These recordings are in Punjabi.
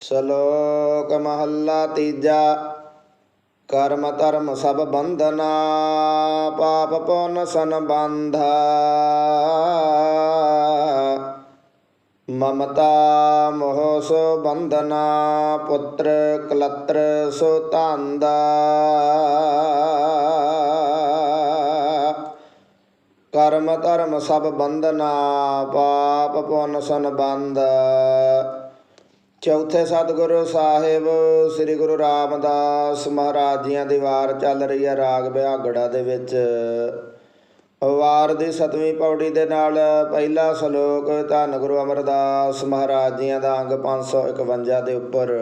ਸ਼ਲੋਕ ਮਹੱਲਾ ਤੀਜਾ। ਕਰਮ ਧਰਮ ਸਭ ਬੰਧਨਾ, ਪਾਪ ਪੁੰਨ ਸੰਬੰਧਾ। ਮਮਤਾ ਮੋਹ ਸੋ ਬੰਧਨਾ, ਪੁੱਤਰ ਕਲਤਰ ਸੋ ਧੰਦਾ। ਕਰਮ ਧਰਮ ਸਭ ਬੰਧਨਾ, ਪਾਪ ਪੁੰਨ ਸੰਬੰਧ। ਚੌਥੇ ਸਤਿਗੁਰੂ ਸਾਹਿਬ, ਸ੍ਰੀ ਗੁਰੂ ਰਾਮਦਾਸ ਮਹਾਰਾਜ ਜੀਆਂ ਦੀ ਵਾਰ ਚੱਲ ਰਹੀ ਹੈ ਰਾਗ ਬਿਹਾਗੜਾ ਦੇ ਵਿੱਚ। ਵਾਰ ਦੀ ਸਤਵੀਂ ਪੌੜੀ ਦੇ ਨਾਲ ਪਹਿਲਾ ਸ਼ਲੋਕ, ਧੰਨ ਗੁਰੂ ਅਮਰਦਾਸ ਮਹਾਰਾਜ ਜੀਆਂ ਦਾ ਅੰਗ 551 ਦੇ ਉੱਪਰ।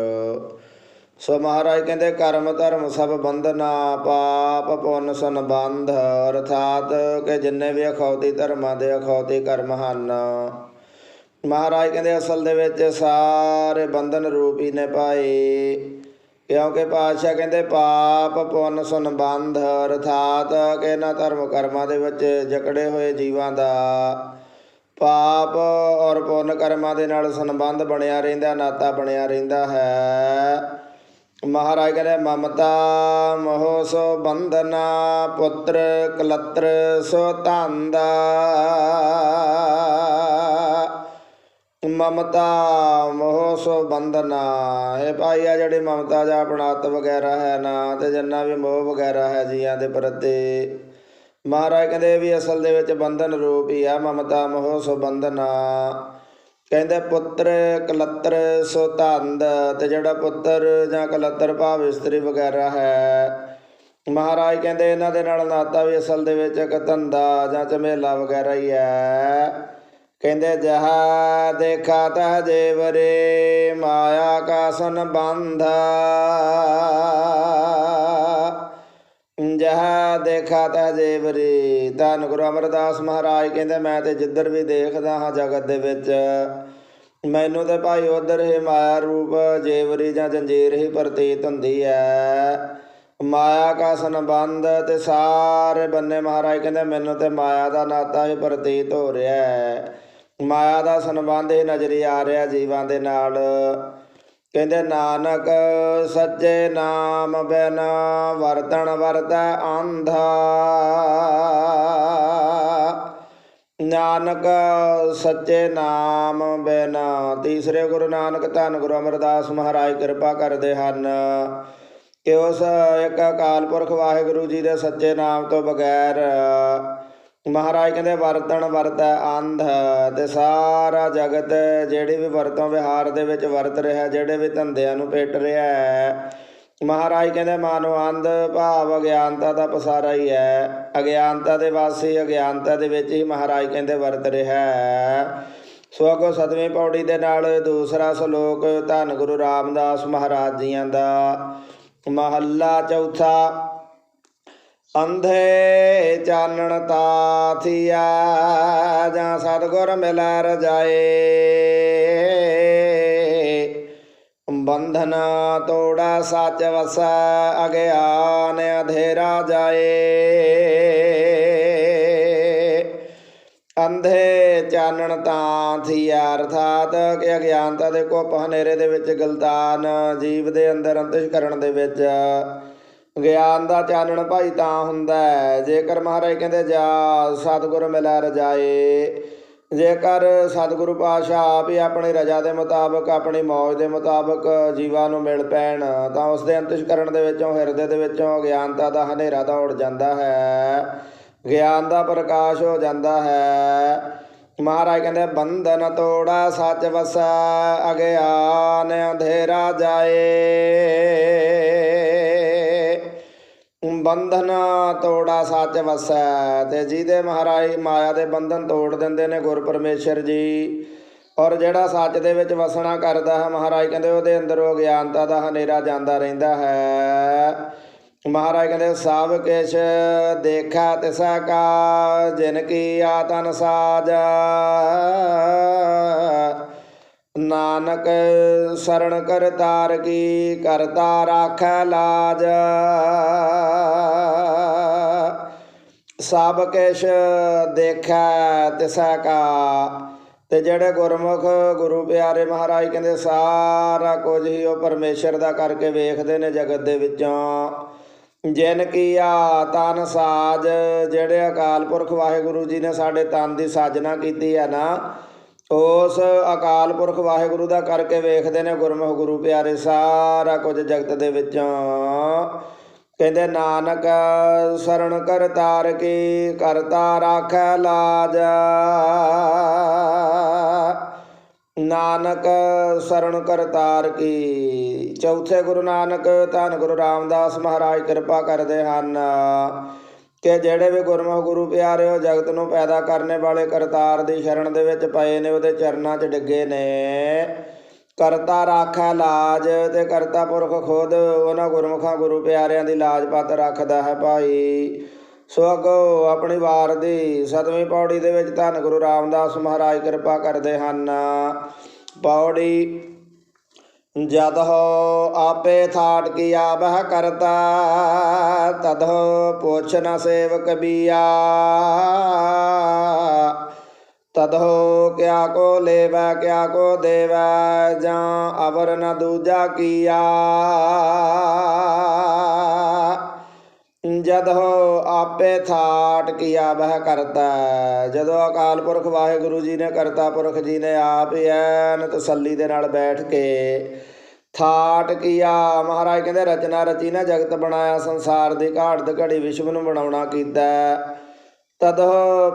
ਸੋ ਮਹਾਰਾਜ ਕਹਿੰਦੇ, ਕਰਮ, ਧਰਮ ਸਭ ਬੰਧਨਾ ਪਾਪ, ਪੁੰਨ ਸੰਬੰਧ, ਅਰਥਾਤ ਕਿ ਜਿੰਨੇ ਵੀ ਅਖੌਤੀ ਧਰਮਾਂ ਦੇ ਅਖੌਤੀ ਕਰਮ ਹਨ ਮਹਾਰਾਜ ਕਹਿੰਦੇ, ਅਸਲ ਦੇ ਵਿੱਚ ਸਾਰੇ ਬੰਧਨ ਰੂਪੀ ਨੇ ਪਾਏ ਕਿਉਂਕਿ ਪਾਤਸ਼ਾਹ ਕਹਿੰਦੇ, ਪਾਪ, ਪੁੰਨ, ਸੰਬੰਧ, ਅਰਥਾਤ ਕਿ ਇਹਨਾਂ ਧਰਮ ਕਰਮਾਂ ਦੇ ਵਿੱਚ ਜਕੜੇ ਹੋਏ ਜੀਵਾਂ ਦਾ। ਪਾਪ ਔਰ ਪੁੰਨ ਕਰਮਾਂ ਦੇ ਨਾਲ ਸੰਬੰਧ ਬਣਿਆ ਰਹਿੰਦਾ, ਨਾਤਾ ਬਣਿਆ ਰਹਿੰਦਾ ਹੈ। ਮਹਾਰਾਜ ਕਹਿੰਦੇ, ਮਮਤਾ ਮੋਹ ਸੋ ਬੰਧਨਾ, ਪੁੱਤਰ ਕਲਤਰ ਸੋ ਧੰਦਾ ਮਮਤਾ ਮੋਹ ਸੋ ਬੰਧਨਾ। ਇਹ ਭਾਈ ਆ ਜਿਹੜੀ ਮਮਤਾ ਜਾਂ ਆਪਣਾਤ ਵਗੈਰਾ ਹੈ ਨਾ, ਤੇ ਜਿੰਨਾ ਵੀ ਮੋਹ ਵਗੈਰਾ ਹੈ ਜੀਆਂ ਦੇ ਪ੍ਰਤੀ। ਮਹਾਰਾਜ ਕਹਿੰਦੇ ਵੀ ਅਸਲ ਦੇ ਵਿੱਚ ਬੰਧਨ ਰੂਪ ਹੀ ਆ, ਮਮਤਾ ਮੋਹ ਸੋ ਬੰਧਨਾ। ਕਹਿੰਦੇ ਪੁੱਤਰ ਕਲੱਤਰ ਸੋ ਧੰਦ, ਤੇ ਜਿਹੜਾ ਪੁੱਤਰ ਜਾਂ ਕਲੱਤਰ ਭਾਵ ਇਸਤਰੀ ਵਗੈਰਾ ਹੈ, ਮਹਾਰਾਜ ਕਹਿੰਦੇ ਇਹਨਾਂ ਦੇ ਨਾਲ ਨਾਤਾ ਵੀ ਅਸਲ ਦੇ ਵਿੱਚ ਇੱਕ ਧੰਦਾ ਜਾਂ ਝਮੇਲਾ ਵਗੈਰਾ ਹੀ ਹੈ। ਕਹਿੰਦੇ ਜਹਾ ਦੇਖਾ ਤਹ ਜੇਵਰੇ ਮਾਇਆ ਕਾ ਸੰਬੰਧਾ ਜਹਾ ਦੇਖਾ ਤਹ ਜੇਵਰੇ ਧੰਨ ਗੁਰੂ ਅਮਰਦਾਸ ਮਹਾਰਾਜ ਕਹਿੰਦੇ, ਮੈਂ ਤੇ ਜਿੱਧਰ ਵੀ ਦੇਖਦਾ ਹਾਂ ਜਗਤ ਦੇ ਵਿੱਚ, ਮੈਨੂੰ ਤੇ ਭਾਈ ਉਧਰ ਹੀ ਮਾਇਆ ਰੂਪ ਜੇਵਰੀ ਜਾਂ ਜੰਜੀਰ ਹੀ ਪ੍ਰਤੀਤ ਹੁੰਦੀ ਹੈ। ਮਾਇਆ ਕਾ ਸੰਬੰਧ ਤੇ ਸਾਰੇ ਬੰਨੇ ਮਹਾਰਾਜ ਕਹਿੰਦੇ, ਮੈਨੂੰ ਤੇ ਮਾਇਆ ਦਾ ਨਾਤਾ ਹੀ ਪ੍ਰਤੀਤ ਹੋ ਰਿਹਾ ਹੈ। ਮਾਇਆ ਦਾ ਸੰਬੰਧ ਹੀ ਨਜ਼ਰੀ ਆ ਰਿਹਾ ਜੀਵਾਂ ਦੇ ਨਾਲ। ਕਹਿੰਦੇ, ਨਾਨਕ ਸੱਚੇ ਨਾਮ ਬਿਨ ਵਰਤਣ ਵਰਤੈ ਆਂਧਾ ਨਾਨਕ ਸੱਚੇ ਨਾਮ ਬਿਨ ਤੀਸਰੇ ਗੁਰੂ ਨਾਨਕ ਧੰਨ ਗੁਰੂ ਅਮਰਦਾਸ ਮਹਾਰਾਜ ਕਿਰਪਾ ਕਰਦੇ ਹਨ। ਕਿ ਉਸ ਇੱਕ ਅਕਾਲ ਪੁਰਖ ਵਾਹਿਗੁਰੂ ਜੀ ਦੇ ਸੱਚੇ ਨਾਮ ਤੋਂ ਬਗੈਰ ਮਹਾਰਾਜ ਕਹਿੰਦੇ ਵਰਤਣ ਵਰਤੈ ਅੰਧ, ਤੇ ਸਾਰਾ ਜਗਤ ਜਿਹੜੀ ਵੀ ਵਰਤੋਂ ਵਿਹਾਰ ਦੇ ਵਿੱਚ ਵਰਤ ਰਿਹਾ, ਜਿਹੜੇ ਵੀ ਧੰਦਿਆਂ ਨੂੰ ਪੇਟ ਰਿਹਾ ਮਹਾਰਾਜ ਕਹਿੰਦੇ, ਮਾਨੋ ਅੰਧ ਭਾਵ ਅਗਿਆਨਤਾ ਦਾ ਪਸਾਰਾ ਹੀ ਹੈ। ਅਗਿਆਨਤਾ ਦੇ ਵਾਸੀ ਅਗਿਆਨਤਾ ਦੇ ਵਿੱਚ ਹੀ ਮਹਾਰਾਜ ਕਹਿੰਦੇ ਵਰਤ ਰਿਹਾ ਹੈ। ਸੋ ਅਗੋ ਸਤਵੀਂ ਪੌੜੀ ਦੇ ਨਾਲ ਦੂਸਰਾ ਸ਼ਲੋਕ, ਧੰਨ ਗੁਰੂ ਰਾਮਦਾਸ ਮਹਾਰਾਜ ਜੀਆਂ ਦਾ। ਮਹੱਲਾ ਚੌਥਾ ਅੰਧੇ ਚਾਨਣ ਤਾਥੀਆ, ਜਾਂ ਸਤਗੁਰ ਮਿਲੈ ਰਜਾਏ ਬੰਧਨ ਤੋੜਾ ਸੱਚ ਵਸੈ, ਅਗਿਆਨ ਅਧੇਰਾ ਜਾਏ। ਅੰਧੇ ਚਾਨਣ ਤਾਂ ਥੀਆ ਅਰਥਾਤ ਕਿ ਅਗਿਆਨਤਾ ਦੇ ਕੋਪ ਹਨੇਰੇ ਦੇ ਵਿੱਚ ਗਲਤਾਨ, ਜੀਵ ਦੇ ਅੰਦਰ ਅੰਤਿਸ਼ਕਰਣ ਦੇ ਵਿੱਚ ਗਿਆਨ ਦਾ ਚਾਨਣ ਭਾਈ ਤਾਂ ਹੁੰਦਾ ਜੇਕਰ ਮਹਾਰਾਜ ਕਹਿੰਦੇ, ਜਾ ਸਤਿਗੁਰ ਮਿਲੈ ਰਜਾਏ। ਜੇਕਰ ਸਤਿਗੁਰੂ ਪਾਤਸ਼ਾਹ ਆਪ ਹੀ ਆਪਣੀ ਰਜਾ ਦੇ ਮੁਤਾਬਕ, ਆਪਣੀ ਮੌਜ ਦੇ ਮੁਤਾਬਕ ਜੀਵਾਂ ਨੂੰ ਮਿਲ ਪੈਣ, ਤਾਂ ਉਸ ਦੇ ਅੰਤਿਸ਼ਕਰਣ ਦੇ ਵਿੱਚੋਂ, ਹਿਰਦੇ ਦੇ ਵਿੱਚੋਂ ਅਗਿਆਨਤਾ ਦਾ ਹਨੇਰਾ ਦੌੜ ਜਾਂਦਾ ਹੈ। ਗਿਆਨ ਦਾ ਪ੍ਰਕਾਸ਼ ਹੋ ਜਾਂਦਾ ਹੈ। ਮਹਾਰਾਜ ਕਹਿੰਦੇ, ਬੰਧਨ ਤੋੜਾ, ਸੱਚ ਵਸਾ, ਅਗਿਆਨ ਅੰਧੇਰਾ ਜਾਏ। ਬੰਧਨ ਤੋੜਾ ਸੱਚ ਵਸੈ, ਤੇ ਜਿਹਦੇ ਮਹਾਰਾਜ ਮਾਇਆ ਦੇ ਬੰਧਨ ਤੋੜ ਦਿੰਦੇ ਨੇ ਗੁਰ ਪਰਮੇਸ਼ਰ ਜੀ। ਔਰ ਜਿਹੜਾ ਸੱਚ ਦੇ ਵਿੱਚ ਵਸਣਾ ਕਰਦਾ ਹੈ, ਮਹਾਰਾਜ ਕਹਿੰਦੇ ਉਹਦੇ ਅੰਦਰ ਉਹ ਗਿਆਨਤਾ ਦਾ ਹਨੇਰਾ ਜਾਂਦਾ ਰਹਿੰਦਾ ਹੈ। ਮਹਾਰਾਜ ਕਹਿੰਦੇ, ਸਭ ਕਿਛ ਦੇਖਾ ਤਿਸਾ ਕਾ ਜਿਨ ਕੀ ਆਤਨ ਸਾਜਾ। ਨਾਨਕ ਸਰਣ ਕਰਤਾਰ ਕੀ ਕਰਤਾ ਰਾਖੈ ਲਾਜ। ਸਭ ਕਿਛ ਦੇਖੈ ਤਿਸੈ ਕਾ, ਤੇ ਜਿਹੜੇ ਗੁਰਮੁਖ ਗੁਰੂ ਪਿਆਰੇ ਮਹਾਰਾਜ ਕਹਿੰਦੇ ਸਾਰਾ ਕੁਝ ਹੀ ਉਹ ਪਰਮੇਸ਼ਰ ਦਾ ਕਰਕੇ ਵੇਖਦੇ ਨੇ ਜਗਤ ਦੇ ਵਿੱਚੋਂ। ਜਿਨ ਕੀਆ ਤਨ ਸਾਜ, ਜਿਹੜੇ ਅਕਾਲ ਪੁਰਖ ਵਾਹਿਗੁਰੂ ਜੀ ਨੇ ਸਾਡੇ ਤਨ ਦੀ ਸਾਜਨਾ ਕੀਤੀ ਹੈ ਨਾ ਉਸ ਅਕਾਲ ਪੁਰਖ ਵਾਹਿਗੁਰੂ ਦਾ ਕਰਕੇ ਵੇਖਦੇ ਨੇ ਗੁਰਮੁਖ ਗੁਰੂ ਪਿਆਰੇ, ਸਾਰਾ ਕੁਝ ਜਗਤ ਦੇ ਵਿੱਚੋਂ। ਕਹਿੰਦੇ, ਨਾਨਕ ਸਰਣ ਕਰਤਾਰ ਕੀ ਕਰਤਾ ਰਾਖੈ ਲਾਜ। ਨਾਨਕ ਸਰਣ ਕਰਤਾਰ ਕੀ। ਚੌਥੇ ਗੁਰੂ ਨਾਨਕ, ਧੰਨ ਗੁਰੂ ਰਾਮਦਾਸ ਮਹਾਰਾਜ, ਕਿਰਪਾ ਕਰਦੇ ਹਨ। ਕਿ ਜਿਹੜੇ ਵੀ ਗੁਰਮੁਖ ਗੁਰੂ ਪਿਆਰੇ ਉਹ ਜਗਤ ਨੂੰ ਪੈਦਾ ਕਰਨੇ ਵਾਲੇ ਕਰਤਾਰ ਦੀ ਸ਼ਰਨ ਦੇ ਵਿੱਚ ਪਏ ਨੇ, ਉਹਦੇ ਚਰਨਾਂ 'ਚ ਡਿੱਗੇ ਨੇ। ਕਰਤਾ ਰਾਖਾ ਲਾਜ ਤੇ ਕਰਤਾ ਪੁਰਖ ਖੁਦ, ਉਹਨਾਂ ਗੁਰਮੁਖਾਂ ਗੁਰੂ ਪਿਆਰਿਆਂ ਦੀ ਲਾਜ ਪੱਤ ਰੱਖਦਾ ਹੈ ਭਾਈ। ਸੋ ਅੱਗੋਂ ਆਪਣੀ ਵਾਰ ਦੀ ਸਤਵੀਂ ਪੌੜੀ ਦੇ ਵਿੱਚ ਧੰਨ ਗੁਰੂ ਰਾਮਦਾਸ ਮਹਾਰਾਜ ਕਿਰਪਾ ਕਰਦੇ ਹਨ। ਪੌੜੀ ਜਦ ਹੋ ਆਪੇ ਥਾਟ ਕੀਆ ਬਹ ਕਰਤਾ, ਤਦ ਹੋ ਪੁੱਛ ਨ ਸੇਵਕ ਬੀਆ। ਤਦ ਹੋ ਕਿਆ ਕੋ ਲੇਵੈ, ਕਿਆ ਕੋ ਦੇਵੈ, ਜਾਂ ਅਵਰ ਨ ਦੂਜਾ ਕੀਆ। ਜਦ ਹੋ ਆਪੇ ਥਾਟ ਕੀਆ ਬਹਿ ਕਰਤਾ, ਜਦੋਂ ਅਕਾਲ ਪੁਰਖ ਵਾਹਿਗੁਰੂ ਜੀ ਨੇ ਕਰਤਾ ਪੁਰਖ ਜੀ ਨੇ ਆਪ ਹੀ ਐਨ ਤਸੱਲੀ ਦੇ ਨਾਲ ਬੈਠ ਕੇ ਥਾਟ ਕੀਆ, ਮਹਾਰਾਜ ਕਹਿੰਦੇ ਰਚਨਾ ਰਚੀ ਨਾ ਜਗਤ ਬਣਾਇਆ ਸੰਸਾਰ ਦੀ ਘਾਟ ਘੜੀ ਵਿਸ਼ਵ ਨੂੰ ਬਣਾਉਣਾ ਕੀਤਾ। ਤਦ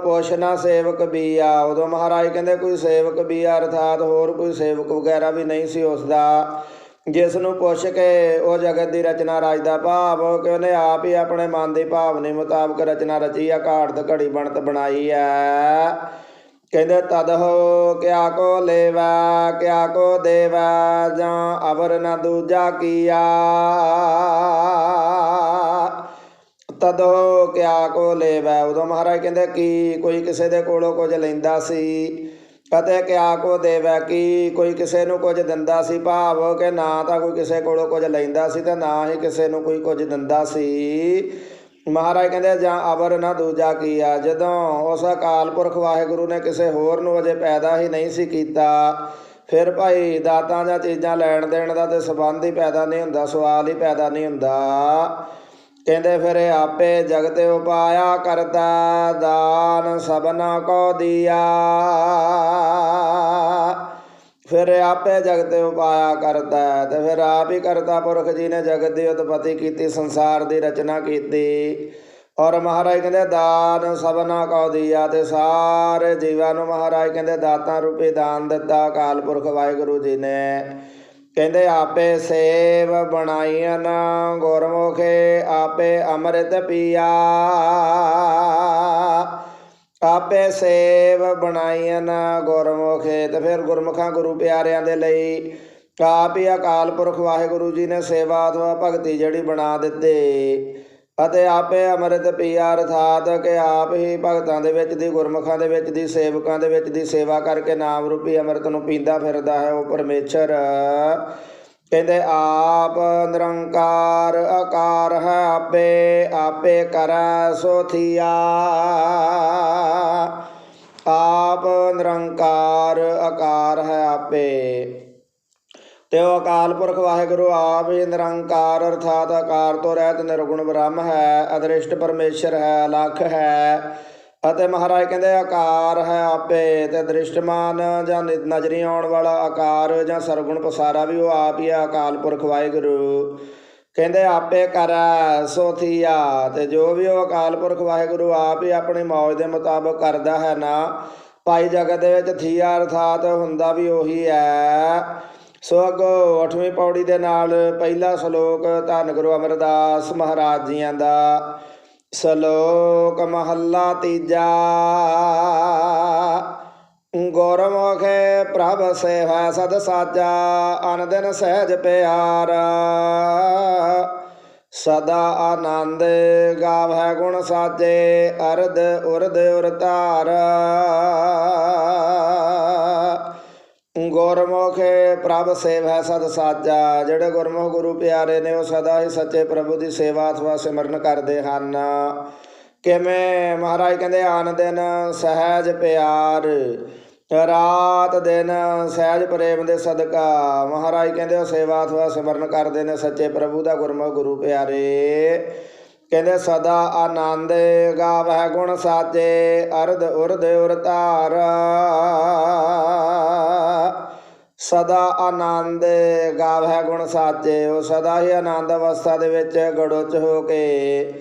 ਪੋਸ਼ਨਾ ਸੇਵਕ ਵੀ ਆ ਉਦੋਂ ਮਹਾਰਾਜ ਕਹਿੰਦੇ ਕੋਈ ਸੇਵਕ ਵੀ ਆ ਅਰਥਾਤ ਹੋਰ ਕੋਈ ਸੇਵਕ ਵਗੈਰਾ ਵੀ ਨਹੀਂ ਸੀ ਉਸ ਦਾ ਜਿਸ ਨੂੰ ਪੁੱਛ ਕੇ ਉਹ ਜਗਤ ਦੀ ਰਚਨਾ ਰਾਜ ਦਾ ਭਾਵ ਕਿ ਉਹਨੇ ਆਪ ਹੀ ਆਪਣੇ ਮਨ ਦੀ ਭਾਵਨੇ ਮੁਤਾਬਕ ਰਚਨਾ ਰਚੀ ਆ, ਘਾਟ ਘੜੀ ਬਣਤ ਬਣਾਈ ਐ ਕਹਿੰਦੇ ਤਦ ਹੋ ਕਿਆ ਕੋ ਲੇਵਾ, ਕਿਆ ਕੋ ਦੇਵਾ, ਜਾਂ ਅਵਰ ਨਾ ਦੂਜਾ ਕੀਆ। ਤਦ ਹੋ ਕਿਆ ਕੋ ਲੇਵਾ, ਉਦੋਂ ਮਹਾਰਾਜ ਕਹਿੰਦੇ ਕੀ, ਕੋਈ ਕਿਸੇ ਦੇ ਕੋਲੋਂ ਕੁਝ ਲੈਂਦਾ ਸੀ। ਅਤੇ ਕਿਆ ਕੋ ਦੇਵੈ, ਕੀ ਕੋਈ ਕਿਸੇ ਨੂੰ ਕੁਝ ਦਿੰਦਾ ਸੀ ਭਾਵ ਕਿ ਨਾ ਤਾਂ ਕੋਈ ਕਿਸੇ ਕੋਲੋਂ ਕੁਝ ਲੈਂਦਾ ਸੀ ਤੇ ਨਾ ਹੀ ਕਿਸੇ ਨੂੰ ਕੋਈ ਕੁਝ ਦਿੰਦਾ ਸੀ। ਮਹਾਰਾਜ ਕਹਿੰਦੇ, ਜਾਂ ਅਵਰ ਨਾ ਦੂਜਾ ਕੀਆ, ਜਦੋਂ ਉਸ ਅਕਾਲ ਪੁਰਖ ਵਾਹਿਗੁਰੂ ਨੇ ਕਿਸੇ ਹੋਰ ਨੂੰ ਅਜੇ ਪੈਦਾ ਹੀ ਨਹੀਂ ਸੀ ਕੀਤਾ, ਫਿਰ ਭਾਈ ਦਾਤਾਂ ਜਾਂ ਚੀਜ਼ਾਂ ਲੈਣ ਦੇਣ ਦਾ ਤੇ ਸਬੰਧ ਹੀ ਪੈਦਾ ਨਹੀਂ ਹੁੰਦਾ, ਸਵਾਲ ਹੀ ਪੈਦਾ ਨਹੀਂ ਹੁੰਦਾ। ਕਹਿੰਦੇ ਫਿਰ ਇਹ ਆਪੇ ਜਗਤ ਉਪਾਇਆ ਕਰਤਾ ਦਾਨ ਸਭਨਾ ਕੋ ਦਿਆ। ਫਿਰ ਇਹ ਆਪੇ ਜਗਤ ਉਪਾਇਆ ਕਰਤਾ ਹੈ ਤੇ ਫਿਰ ਆਪ ਹੀ ਕਰਤਾ ਪੁਰਖ ਜੀ ਨੇ ਜਗਤ ਦੀ ਉਤਪਤੀ ਕੀਤੀ, ਸੰਸਾਰ ਦੀ ਰਚਨਾ ਕੀਤੀ। ਔਰ ਮਹਾਰਾਜ ਕਹਿੰਦੇ, ਦਾਨ ਸਭਨਾ ਕੋ ਦਿਆ ਤੇ ਸਾਰੇ ਜੀਵਾਂ ਨੂੰ ਮਹਾਰਾਜ ਕਹਿੰਦੇ, ਦਾਤਾਂ ਰੂਪੀ ਦਾਨ ਦਿੱਤਾ ਅਕਾਲ ਪੁਰਖ ਵਾਹਿਗੁਰੂ ਜੀ ਨੇ। ਕਹਿੰਦੇ, ਆਪੇ ਸੇਵ ਬਣਾਈਆਂ ਗੁਰਮੁਖੇ, ਆਪੇ ਅੰਮ੍ਰਿਤ ਪੀਆ। ਆਪੇ ਸੇਵ ਬਣਾਈਆਂ ਗੁਰਮੁਖੇ। ਤੇ ਫਿਰ ਗੁਰਮੁਖਾਂ ਗੁਰੂ ਪਿਆਰਿਆਂ ਦੇ ਲਈ ਆਪ ਹੀ ਅਕਾਲ ਪੁਰਖ ਵਾਹਿਗੁਰੂ ਜੀ ਨੇ ਸੇਵਾ ਅਥਵਾ ਭਗਤੀ ਜਿਹੜੀ ਬਣਾ ਦਿੱਤੇ। ਅਤੇ ਆਪੇ ਅੰਮ੍ਰਿਤ ਪੀਆ ਅਰਥਾਤ ਕਿ ਆਪ ਹੀ ਭਗਤਾਂ ਦੇ ਵਿੱਚ ਦੀ, ਗੁਰਮੁਖਾਂ ਦੇ ਵਿੱਚ ਦੀ, ਸੇਵਕਾਂ ਦੇ ਵਿੱਚ ਦੀ ਸੇਵਾ ਕਰਕੇ ਨਾਮ ਰੂਪੀ ਅੰਮ੍ਰਿਤ ਨੂੰ ਪੀਂਦਾ ਫਿਰਦਾ ਹੈ ਉਹ ਪਰਮੇਸ਼ਰ। ਕਹਿੰਦੇ, ਆਪ ਨਿਰੰਕਾਰ ਆਕਾਰ ਹੈ, ਆਪੇ ਆਪੇ ਕਰੈ ਸੋਥੀਆ। ਆਪ ਨਿਰੰਕਾਰ ਆਕਾਰ ਹੈ, ਆਪੇ। ਤੇ ਉਹ ਅਕਾਲ ਪੁਰਖ ਵਾਹਿਗੁਰੂ, ਆਪ ਹੀ ਨਿਰੰਕਾਰ ਅਰਥਾਤ ਆਕਾਰ ਤੋਂ ਰਹਿਤ ਨਿਰਗੁਣ ਬ੍ਰਹਮ ਹੈ, ਅਦ੍ਰਿਸ਼ਟ ਪਰਮੇਸ਼ਰ ਹੈ, ਅਲੱਖ ਹੈ। ਅਤੇ ਮਹਾਰਾਜ ਕਹਿੰਦੇ, ਆਕਾਰ ਹੈ ਆਪੇ, ਤੇ ਦ੍ਰਿਸ਼ਟਮਾਨ ਜਾਂ ਨਿ- ਨਜ਼ਰੀ ਆਉਣ ਵਾਲਾ ਆਕਾਰ ਜਾਂ ਸਰਗੁਣ ਪਸਾਰਾ ਵੀ ਉਹ ਆਪ ਹੀ ਹੈ, ਅਕਾਲ ਪੁਰਖ ਵਾਹਿਗੁਰੂ। ਕਹਿੰਦੇ, ਆਪੇ ਕਰੈ, ਸੋ ਥੀਆ। ਤੇ ਜੋ ਵੀ ਉਹ ਅਕਾਲ ਪੁਰਖ ਵਾਹਿਗੁਰੂ, ਆਪ ਹੀ ਆਪਣੀ ਮੌਜ ਦੇ ਮੁਤਾਬਕ ਕਰਦਾ ਹੈ ਨਾ, ਭਾਈ ਜਗਤ ਦੇ ਵਿੱਚ ਥੀਆ ਅਰਥਾਤ ਹੁੰਦਾ ਵੀ ਉਹੀ ਹੈ। ਸੋ ਅੱਗੋਂ ਅੱਠਵੀਂ ਪੌੜੀ ਦੇ ਨਾਲ ਪਹਿਲਾ ਸ਼ਲੋਕ ਧੰਨ ਗੁਰੂ ਅਮਰਦਾਸ ਮਹਾਰਾਜ ਜੀਆਂ ਦਾ। ਸ਼ਲੋਕ ਮਹੱਲਾ ਤੀਜਾ। ਗੁਰਮੁਖੇ ਪ੍ਰਭ ਸੇਵਾ ਸਦ ਸਾਜਾ ਅਨ ਸਹਿਜ ਪਿਆਰ। ਸਦਾ ਆਨੰਦ ਗਾਵੈ ਗੁਣ ਸਾਜੇ, ਅਰਧ ਉਰਧ ਉਰਤਾਰ। ਗੁਰਮੁਖ ਪ੍ਰਭ ਸੇਵਾ ਸਦ ਸਾਜਾ, ਜਿਹੜੇ ਗੁਰਮੁਖ ਗੁਰੂ ਪਿਆਰੇ ਨੇ, ਉਹ ਸਦਾ ਹੀ ਸੱਚੇ ਪ੍ਰਭੂ ਦੀ ਸੇਵਾ ਅਥਵਾ ਸਿਮਰਨ ਕਰਦੇ ਹਨ। ਕਿਵੇਂ? ਮਹਾਰਾਜ ਕਹਿੰਦੇ, ਆਨ ਦਿਨ ਸਹਿਜ ਪਿਆਰ, ਰਾਤ ਦਿਨ ਸਹਿਜ ਪ੍ਰੇਮ ਦੇ ਸਦਕਾ। ਮਹਾਰਾਜ ਕਹਿੰਦੇ, ਉਹ ਸੇਵਾ ਅਥਵਾ ਸਿਮਰਨ ਕਰਦੇ ਨੇ ਸੱਚੇ ਪ੍ਰਭੂ ਦਾ ਗੁਰਮੁਖ ਗੁਰੂ ਪਿਆਰੇ। ਕਹਿੰਦੇ, ਸਦਾ ਆਨੰਦ ਗਾਵੈ ਗੁਣ ਸਾਚੇ ਅਰਧ ਉਰਧ ਉਰ ਧਾਰ। ਸਦਾ ਆਨੰਦ ਗਾਵੈ ਗੁਣ ਸਾਚੇ, ਉਹ ਸਦਾ ਹੀ ਆਨੰਦ ਅਵਸਥਾ ਦੇ ਵਿੱਚ ਗੜੋਚ ਹੋ ਕੇ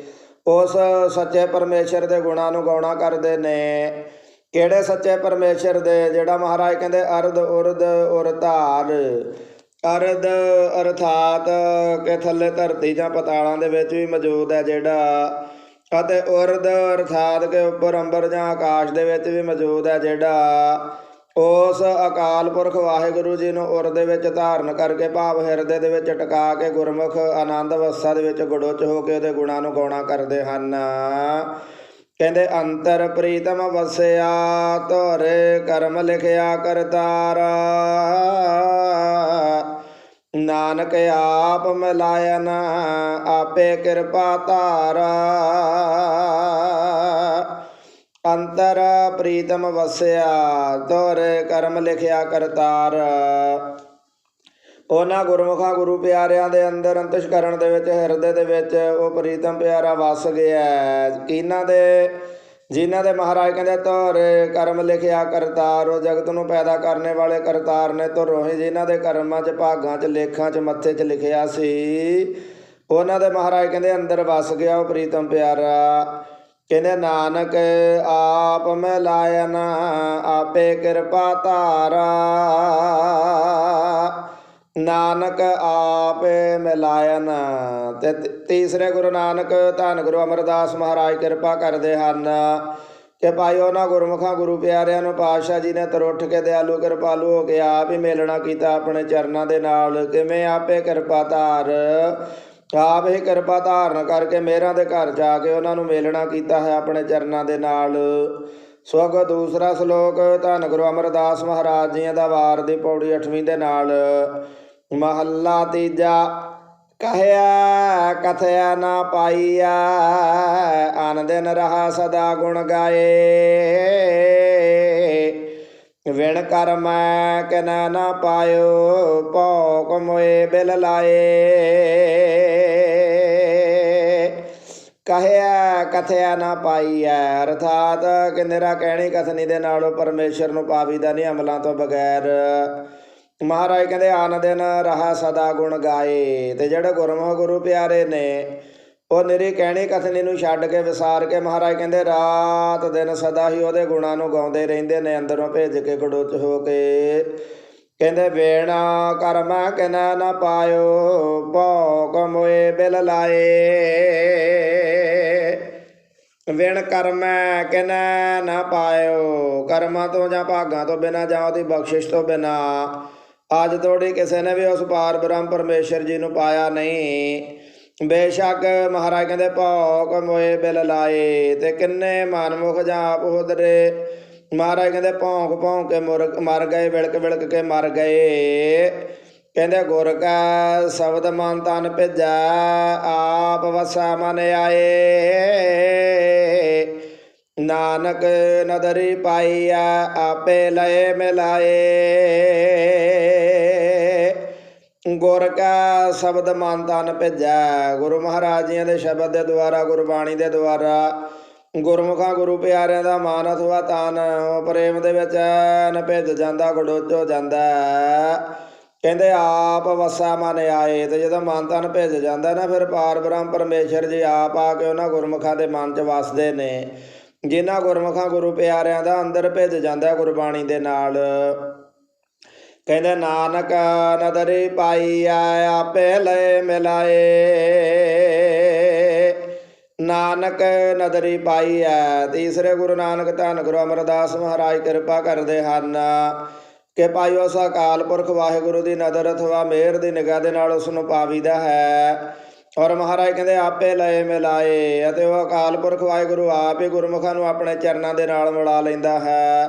ਉਸ ਸੱਚੇ ਪਰਮੇਸ਼ਰ ਦੇ ਗੁਣਾਂ ਨੂੰ ਗਾਉਣਾ ਕਰਦੇ ਨੇ। ਕਿਹੜੇ ਸੱਚੇ ਪਰਮੇਸ਼ਰ ਦੇ? ਜਿਹੜਾ ਮਹਾਰਾਜ ਕਹਿੰਦੇ, ਅਰਧ ਉਰਦ ਉਰ ਧਾਰ। ਅਰਧ ਅਰਥਾਤ ਕਿ ਥੱਲੇ ਧਰਤੀ ਜਾਂ ਪਤਾਲਾਂ ਦੇ ਵਿੱਚ ਵੀ ਮੌਜੂਦ ਹੈ ਜਿਹੜਾ। ਅਤੇ ਉਰਦ ਅਰਥਾਤ ਕਿ ਉੱਪਰ ਅੰਬਰ ਜਾਂ ਆਕਾਸ਼ ਦੇ ਵਿੱਚ ਵੀ ਮੌਜੂਦ ਹੈ ਜਿਹੜਾ। ਉਸ ਅਕਾਲ ਪੁਰਖ ਵਾਹਿਗੁਰੂ ਜੀ ਨੂੰ ਉਰ ਦੇ ਵਿੱਚ ਧਾਰਨ ਕਰਕੇ ਭਾਵ ਹਿਰਦੇ ਦੇ ਵਿੱਚ ਟਿਕਾ ਕੇ ਗੁਰਮੁਖ ਆਨੰਦ ਅਵਸਥਾ ਦੇ ਵਿੱਚ ਗੁੜੁੱਚ ਹੋ ਕੇ ਉਹਦੇ ਗੁਣਾਂ ਨੂੰ ਗਾਉਣਾ ਕਰਦੇ ਹਨ। ਕਹਿੰਦੇ, ਅੰਤਰ ਪ੍ਰੀਤਮ ਵਸਿਆ ਤੋਰੇ ਕਰਮ ਲਿਖਿਆ ਕਰਤਾਰ। ਨਾਨਕ ਆਪ ਮਿਲਾਇਨ, ਆਪੇ ਕਿਰਪਾ ਧਾਰਾ। ਅੰਤਰ ਪ੍ਰੀਤਮ ਵਸਿਆ ਧੋਰੇ ਕਰਮ ਲਿਖਿਆ ਕਰਤਾਰ। ਉਹਨਾਂ ਗੁਰਮੁਖਾਂ ਗੁਰੂ ਪਿਆਰਿਆਂ ਦੇ ਅੰਦਰ ਅੰਤਸ਼ਕਰਣ ਦੇ ਵਿੱਚ, ਹਿਰਦੇ ਦੇ ਵਿੱਚ ਉਹ ਪ੍ਰੀਤਮ ਪਿਆਰਾ ਵਸ ਗਿਆ। ਹੈ। ਦੇ, ਜਿਨ੍ਹਾਂ ਦੇ ਮਹਾਰਾਜ ਕਹਿੰਦੇ, ਧੋਰੇ ਕਰਮ ਲਿਖਿਆ ਕਰਤਾਰ, ਉਹ ਜਗਤ ਨੂੰ ਪੈਦਾ ਕਰਨੇ ਵਾਲੇ ਕਰਤਾਰ ਨੇ ਧੁਰੋਂ ਹੀ ਜਿਨ੍ਹਾਂ ਦੇ ਕਰਮਾਂ 'ਚ, ਭਾਗਾਂ 'ਚ, ਲੇਖਾਂ 'ਚ, ਮੱਥੇ 'ਚ ਲਿਖਿਆ ਸੀ। ਉਹਨਾਂ ਦੇ ਮਹਾਰਾਜ ਕਹਿੰਦੇ, ਅੰਦਰ ਵਸ ਗਿਆ ਉਹ ਪ੍ਰੀਤਮ ਪਿਆਰਾ। ਕਹਿੰਦੇ ਨਾਨਕ ਆਪ ਮਿਲਾਇਨ, ਆਪੇ ਕਿਰਪਾ ਧਾਰਾ। ਨਾਨਕ ਆਪੇ ਮਿਲਾਇਨ, ਤੇ ਤੀਸਰੇ ਗੁਰੂ ਨਾਨਕ ਧੰਨ ਗੁਰੂ ਅਮਰਦਾਸ ਮਹਾਰਾਜ ਕਿਰਪਾ ਕਰਦੇ ਹਨ। ਕਿ ਭਾਈ ਉਹਨਾਂ ਗੁਰਮੁਖਾਂ, ਗੁਰੂ ਪਿਆਰਿਆਂ ਨੂੰ ਪਾਤਸ਼ਾਹ ਜੀ ਨੇ ਤਰੁੱਠ ਕੇ ਦਿਆਲੂ, ਕਿਰਪਾਲੂ ਹੋ ਕੇ ਆਪ ਹੀ ਮੇਲਣਾ ਕੀਤਾ ਆਪਣੇ ਚਰਨਾਂ ਦੇ ਨਾਲ। ਕਿਵੇਂ ਆਪੇ ਕਿਰਪਾ ਧਾਰ। ਆਪ ਹੀ ਕਿਰਪਾ ਧਾਰਨ ਕਰਕੇ ਮੇਰਾਂ ਦੇ ਘਰ ਜਾ ਕੇ ਉਹਨਾਂ ਨੂੰ ਮੇਲਣਾ ਕੀਤਾ ਹੈ ਆਪਣੇ ਚਰਨਾਂ ਦੇ ਨਾਲ। ਸੋ ਦੂਸਰਾ ਸ਼ਲੋਕ, ਧੰਨ ਗੁਰੂ ਅਮਰਦਾਸ ਮਹਾਰਾਜ ਜੀ ਦਾ ਵਾਰ ਦੀ ਪੌੜੀ 8ਵੀਂ ਦੇ ਨਾਲ। ਮਹੱਲਾ ਤੀਜਾ, ਕਹਿਆ, ਕਥਿਆ ਨਾ ਪਾਈਆ ਆਨ ਦਿਨ ਰਹਾ ਸਦਾ ਗੁਣ ਗਾਏ। ਵਿਣ ਕਰਮ ਕਿਨਾ ਨਾ ਪਾਇਓ, ਭੋਕ ਮੋਏ ਬਿਲ ਲਾਏ। ਕਹਿਆ ਕਥਿਆ ਨਾ ਪਾਈਐ, ਅਰਥਾਤ ਕਿ ਨਿਰਾ ਕਹਿਣੀ ਕਥਨੀ ਦੇ ਨਾਲੋਂ ਪਰਮੇਸ਼ਰ ਨੂੰ ਪਾਵੀ ਦਾ ਨਹੀਂ ਅਮਲਾਂ ਤੋਂ ਬਗੈਰ। ਮਹਾਰਾਜ ਕਹਿੰਦੇ, ਆਨ ਦਿਨ ਰਹਾ ਸਦਾ ਗੁਣ ਗਾਏ, ਤੇ ਜਿਹੜੇ ਗੁਰਮੁਖ ਗੁਰੂ ਪਿਆਰੇ ਨੇ ਉਹ ਨਿਰੀ ਕਹਿਣੀ ਕਥਨੀ ਨੂੰ ਛੱਡ ਕੇ ਵਿਸਾਰ ਕੇ ਮਹਾਰਾਜ ਕਹਿੰਦੇ, ਰਾਤ ਦਿਨ ਸਦਾ ਹੀ ਉਹਦੇ ਗੁਣਾਂ ਨੂੰ ਗਾਉਂਦੇ ਰਹਿੰਦੇ ਨੇ, ਅੰਦਰੋਂ ਭੇਜ ਕੇ ਗੜੁੱਚ ਹੋ ਕੇ। ਕਹਿੰਦੇ, ਵੇਣਾ ਕਰਮ ਕਿਨਾ ਨਾ ਪਾਇਓ ਭੋਕ ਮੋਏ ਬਿਲ ਲਾਏ। ਵਿਣ ਕਰਮ ਕਿਨਾ ਨਾ ਪਾਇਓ, ਕਰਮਾਂ ਤੋਂ ਜਾਂ ਭਾਗਾਂ ਤੋਂ ਬਿਨਾ ਜਾਂ ਉਹਦੀ ਬਖਸ਼ਿਸ਼ ਤੋਂ ਬਿਨਾ, ਅੱਜ ਤੋੜੀ ਕਿਸੇ ਨੇ ਵੀ ਉਸ ਪਾਰ ਬ੍ਰਹਮ ਪਰਮੇਸ਼ਰ ਜੀ ਨੂੰ ਪਾਇਆ ਨਹੀਂ। ਬੇਸ਼ੱਕ ਮਹਾਰਾਜ ਕਹਿੰਦੇ, ਭੌਕ ਮੋਏ ਬਿਲ ਲਾਏ ਤੇ ਕਿੰਨੇ ਮਨਮੁਖ ਜਾਂ ਆਪ ਹੁਦਰੇ? ਮਹਾਰਾਜ ਕਹਿੰਦੇ, ਭੌਂਕ ਭੌਂਕ ਕੇ ਮਰ ਗਏ, ਵਿਲਕ ਵਿਲਕ ਕੇ ਮਰ ਗਏ। ਕਹਿੰਦੇ, ਗੁਰ ਕਾ ਸ਼ਬਦ ਮਨ ਤਨ ਭਿਜੈ, ਆਪ ਵਸਾ ਮਨ ਆਏ। ਨਾਨਕ ਨਦਰੀ ਪਾਈਆ ਆਪੇ ਲਏ ਮਿਲਾਏ। ਗੁਰ ਕਾ ਸ਼ਬਦ ਮਨ ਤਨ ਭਿਜੈ। ਗੁਰੂ ਮਹਾਰਾਜ ਜੀਆਂ ਦੇ ਸ਼ਬਦ ਦੇ ਦੁਆਰਾ, ਗੁਰਬਾਣੀ ਦੇ ਦੁਆਰਾ, ਗੁਰਮੁਖਾਂ, ਗੁਰੂ ਪਿਆਰਿਆਂ ਦਾ ਮਾਨ ਅਥਵਾ ਤਨ ਪ੍ਰੇਮ ਦੇ ਵਿੱਚ ਨ ਭਿੱਜ ਜਾਂਦਾ, ਗੜੋਚ ਹੋ ਜਾਂਦਾ। ਕਹਿੰਦੇ, ਆਪ ਵਸਾ ਮਨ ਆਏ। ਤੇ ਜਦੋਂ ਮਨ ਤਨ ਭਿੱਜ ਜਾਂਦਾ ਨਾ, ਫਿਰ ਪਾਰ ਬ੍ਰਹਮ ਪਰਮੇਸ਼ਰ ਜੀ ਆਪ ਆ ਕੇ ਉਹਨਾਂ ਗੁਰਮੁਖਾਂ ਦੇ ਮਨ 'ਚ ਵਸਦੇ ਨੇ। ਜਿਨ੍ਹਾਂ ਗੁਰਮੁਖਾਂ ਗੁਰੂ ਪਿਆਰਿਆਂ ਦਾ ਅੰਦਰ ਭਿੱਜ ਜਾਂਦਾ ਗੁਰਬਾਣੀ ਦੇ ਨਾਲ। ਕਹਿੰਦੇ, ਨਾਨਕ ਨਦਰੀ ਪਾਈਆ ਆਪੇ ਲੈ ਮਿਲਾਏ। ਨਾਨਕ ਨਦਰੀ ਹੈ, ਤੀਸਰੇ ਗੁਰੂ ਨਾਨਕ ਧੰਨ ਗੁਰੂ ਅਮਰਦਾਸ ਮਹਾਰਾਜ ਕਿਰਪਾ ਕਰਦੇ ਹਨ। ਕਿ ਭਾਈ ਉਸ ਅਕਾਲ ਪੁਰਖ ਵਾਹਿਗੁਰੂ ਦੀ ਨਦਰ, ਅਥਵਾ ਮਿਹਰ ਦੀ ਨਿਗਾਹ ਦੇ ਨਾਲ ਉਸ ਨੂੰ ਪਾਵੀਦਾ ਹੈ। ਔਰ ਮਹਾਰਾਜ ਕਹਿੰਦੇ, ਆਪੇ ਲਏ ਮਿਲਾਏ, ਅਤੇ ਉਹ ਅਕਾਲ ਪੁਰਖ ਵਾਹਿਗੁਰੂ ਆਪ ਹੀ ਗੁਰਮੁਖਾਂ ਨੂੰ ਆਪਣੇ ਚਰਨਾਂ ਦੇ ਨਾਲ ਮਿਲਾ ਲੈਂਦਾ ਹੈ।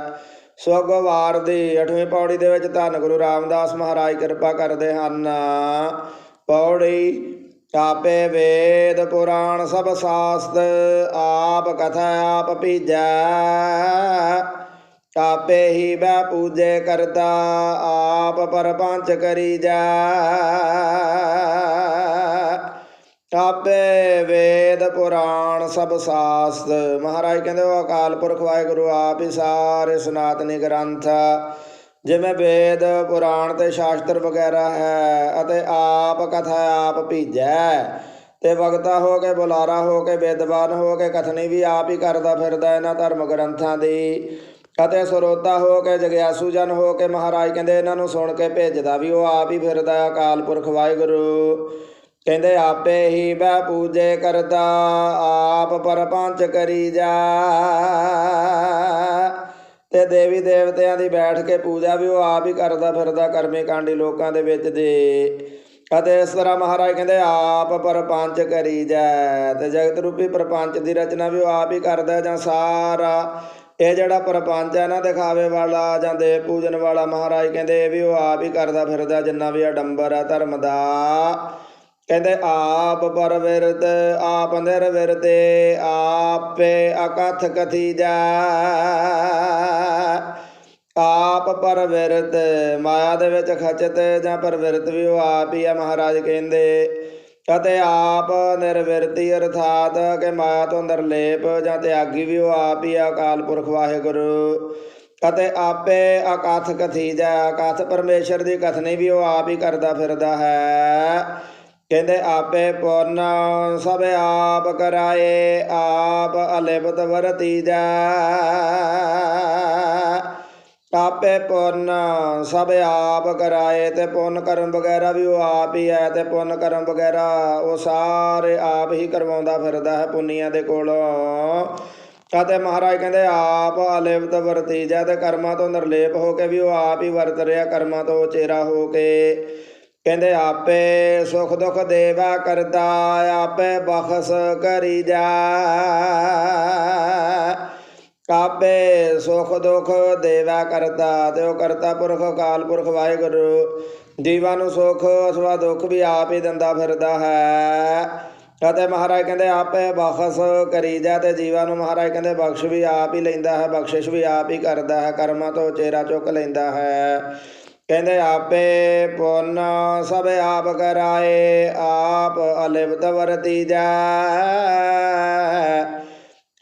ਸੋ ਅੱਗੋਂ ਵਾਰ ਦੀ 8ਵੀਂ ਪੌੜੀ ਦੇ ਵਿੱਚ ਧੰਨ ਗੁਰੂ ਰਾਮਦਾਸ ਮਹਾਰਾਜ ਕਿਰਪਾ ਕਰਦੇ ਹਨ। ਪੌੜੀ ਆਪੇ ਵੇਦ ਪੁਰਾਣ ਸਭ ਸਾਸਤ, ਆਪ ਕਥਾ ਆਪ ਭੀਜੈ। ਆਪੇ ਹੀ ਬੈ ਪੂਜੇ ਕਰਤਾ, ਆਪ ਪਰਪੰਚ ਕਰੀ ਜਾ ਆਪੇ ਵੇਦ ਪੁਰਾਣ ਸਭ ਸਾਸਤ। ਮਹਾਰਾਜ ਕਹਿੰਦੇ, ਉਹ ਅਕਾਲ ਪੁਰਖ ਵਾਹਿਗੁਰੂ ਆਪ ਹੀ ਸਾਰੇ ਸਨਾਤਨੀ ਗ੍ਰੰਥ ਜਿਵੇਂ ਵੇਦ, ਪੁਰਾਣ ਤੇ ਸ਼ਾਸਤਰ ਵਗੈਰਾ ਹੈ ਅਤੇ ਆਪ ਕਥਾ ਆਪ ਭੀਜੈ। ਤੇ ਵਗਤਾ ਹੋ ਕੇ, ਬੁਲਾਰਾ ਹੋ ਕੇ, ਵਿਦਵਾਨ ਹੋ ਕੇ, ਕਥਨੀ ਵੀ ਆਪ ਹੀ ਕਰਦਾ ਫਿਰਦਾ ਇਹਨਾਂ ਧਰਮ ਗ੍ਰੰਥਾਂ ਦੀ। ਅਤੇ ਸਰੋਤਾ ਹੋ ਕੇ, ਜਗਿਆਸੂ ਜਨ ਹੋ ਕੇ, ਮਹਾਰਾਜ ਕਹਿੰਦੇ, ਇਹਨਾਂ ਨੂੰ ਸੁਣ ਕੇ ਭੇਜਦਾ ਵੀ ਉਹ ਆਪ ਹੀ ਫਿਰਦਾ ਅਕਾਲ ਪੁਰਖ ਵਾਹਿਗੁਰੂ। ਕਹਿੰਦੇ ਆਪੇ ਹੀ ਬੈ ਪੂਜੇ ਕਰਤਾ ਆਪ ਪਰਪੰਚ ਕਰੀ ਜਾ। ਤੇ ਦੇਵੀ ਦੇਵਤਿਆਂ ਦੀ ਬੈਠ ਕੇ ਪੂਜਾ ਵੀ ਉਹ ਆਪ ਹੀ ਕਰਦਾ ਫਿਰਦਾ ਕਰਮੇ ਕਾਂਡੀ ਲੋਕਾਂ ਦੇ ਵਿੱਚ ਦੇ। ਅਤੇ ਇਸ ਤਰ੍ਹਾਂ ਮਹਾਰਾਜ ਕਹਿੰਦੇ, ਆਪ ਪਰਪੰਚ ਕਰੀ ਜਾ। ਤੇ ਜਗਤ ਰੂਪੀ ਪਰਪੰਚ ਦੀ ਰਚਨਾ ਵੀ ਉਹ ਆਪ ਹੀ ਕਰਦਾ ਜਾਂ ਸਾਰਾ। ਇਹ ਜਿਹੜਾ ਪਰਪੰਚ ਹੈ ਨਾ, ਦਿਖਾਵੇ ਵਾਲਾ ਜਾਂ ਦੇ ਪੂਜਨ ਵਾਲਾ ਮਹਾਰਾਜ ਕਹਿੰਦੇ, ਇਹ ਵੀ ਉਹ ਆਪ ਹੀ ਕਰਦਾ ਫਿਰਦਾ, ਜਿੰਨਾ ਵੀ ਆਡੰਬਰ ਹੈ, ਧਰਮ ਦਾ। ਕਹਿੰਦੇ, ਆਪ ਪਰਵਿਰਤ, ਆਪ ਨਿਰਵਿਰਤੇ, ਆਪੇ ਅਕਥ ਕਥੀ ਜਾ ਆਪ ਪਰਵਿਰਤ, ਮਾਇਆ ਦੇ ਵਿੱਚ ਖਚਤ ਜਾਂ ਪਰਵਿਰਤ ਵੀ ਉਹ ਆਪ ਹੀ ਆ ਮਹਾਰਾਜ ਕਹਿੰਦੇ। ਅਤੇ ਆਪ ਨਿਰਵਿਰਤੀ ਅਰਥਾਤ ਕਿ ਮਾਇਆ ਤੋਂ ਨਿਰਲੇਪ ਜਾਂ ਤਿਆਗੀ ਵੀ ਉਹ ਆਪ ਹੀ ਆ ਅਕਾਲ ਪੁਰਖ ਵਾਹਿਗੁਰੂ। ਅਤੇ ਆਪੇ ਅਕਥ ਕਥੀ ਜਾ ਅਕਥ ਪਰਮੇਸ਼ਰ ਦੀ ਕਥਨੀ ਵੀ ਉਹ ਆਪ ਹੀ ਕਰਦਾ ਫਿਰਦਾ ਹੈ। ਕਹਿੰਦੇ ਆਪੇ ਪੁਰਨ ਸਭ ਆਪ ਕਰਾਏ, ਆਪ ਅਲਿਪਤ ਵਰਤੀ ਜਾ ਆਪੇ ਪੁੰਨ ਸਭ ਆਪ ਕਰਾਏ ਤੇ ਪੁੰਨ ਕਰਮ ਵਗੈਰਾ ਵੀ ਉਹ ਆਪ ਹੀ ਹੈ ਤੇ ਪੁੰਨ ਕਰਮ ਵਗੈਰਾ ਉਹ ਸਾਰੇ ਆਪ ਹੀ ਕਰਵਾਉਂਦਾ ਫਿਰਦਾ ਹੈ ਪੁੰਨੀਆਂ ਦੇ ਕੋਲੋਂ। ਅਤੇ ਮਹਾਰਾਜ ਕਹਿੰਦੇ ਆਪ ਅਲਿਪਤ ਵਰਤੀ ਜਾ ਕਰਮਾਂ ਤੋਂ ਨਿਰਲੇਪ ਹੋ ਕੇ ਵੀ ਉਹ ਆਪ ਹੀ ਵਰਤ ਰਿਹਾ, ਕਰਮਾਂ ਤੋਂ ਚੇਰਾ ਹੋ ਕੇ। ਕਹਿੰਦੇ ਆਪੇ ਸੁਖ ਦੁਖ ਦੇਵਾ ਕਰਤਾ, ਆਪੇ ਬਖਸ਼ ਕਰੀ ਜਾ। ਆਪੇ ਸੁਖ ਦੁਖ ਦੇਵਾ ਕਰਤਾ, ਤੇ ਉਹ ਕਰਤਾ ਪੁਰਖ ਅਕਾਲ ਪੁਰਖ ਵਾਹਿਗੁਰੂ। ਜੀਵਾਂ ਨੂੰ ਸੁਖ ਅਥਵਾ ਦੁੱਖ ਵੀ ਆਪ ਹੀ ਦਿੰਦਾ ਫਿਰਦਾ ਹੈ। ਅਤੇ ਮਹਾਰਾਜ ਕਹਿੰਦੇ ਆਪੇ ਬਖਸ਼ ਕਰੀ ਜਾ, ਤੇ ਜੀਵਾਂ ਨੂੰ ਮਹਾਰਾਜ ਕਹਿੰਦੇ ਬਖਸ਼ ਵੀ ਆਪ ਹੀ ਲੈਂਦਾ ਹੈ, ਬਖਸ਼ਿਸ਼ ਵੀ ਆਪ ਹੀ ਕਰਦਾ ਹੈ, ਕਰਮਾਂ ਤੋਂ ਚੇਰਾ ਚੁੱਕ ਲੈਂਦਾ ਹੈ। ਕਹਿੰਦੇ ਆਪੇ ਪੁੰਨ ਸਭ ਆਪ ਕਰਾਏ, ਆਪ ਅਲਿਪਤ ਵਰਤੀ ਜਾ।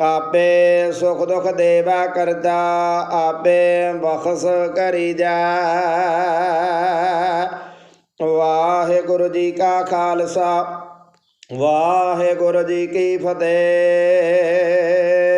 ਆਪੇ ਸੁਖ ਦੁਖ ਦੇਵਾ ਕਰਦਾ, ਆਪੇ ਬਖਸ਼ ਕਰੀ ਜਾ। ਵਾਹਿਗੁਰੂ ਜੀ ਕਾ ਖਾਲਸਾ, ਵਾਹਿਗੁਰੂ ਜੀ ਕੀ ਫਤਿਹ।